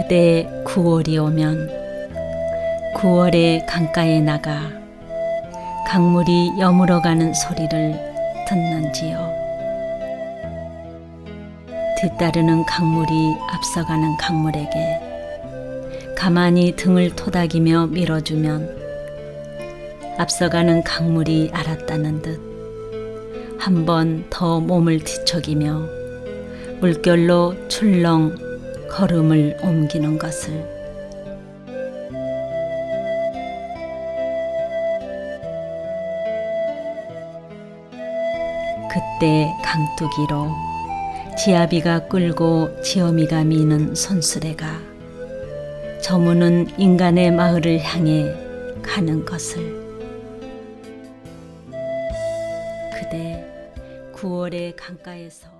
그대 9월이 오면 9월의 강가에 나가 강물이 여물어가는 소리를 듣는지요. 뒤따르는 강물이 앞서가는 강물에게 가만히 등을 토닥이며 밀어주면 앞서가는 강물이 알았다는 듯 한 번 더 몸을 뒤척이며 물결로 출렁 걸음을 옮기는 것을. 그때 강뚜기로 지아비가 끌고 지어미가 미는 손수레가 저무는 인간의 마을을 향해 가는 것을. 그대 9월의 강가에서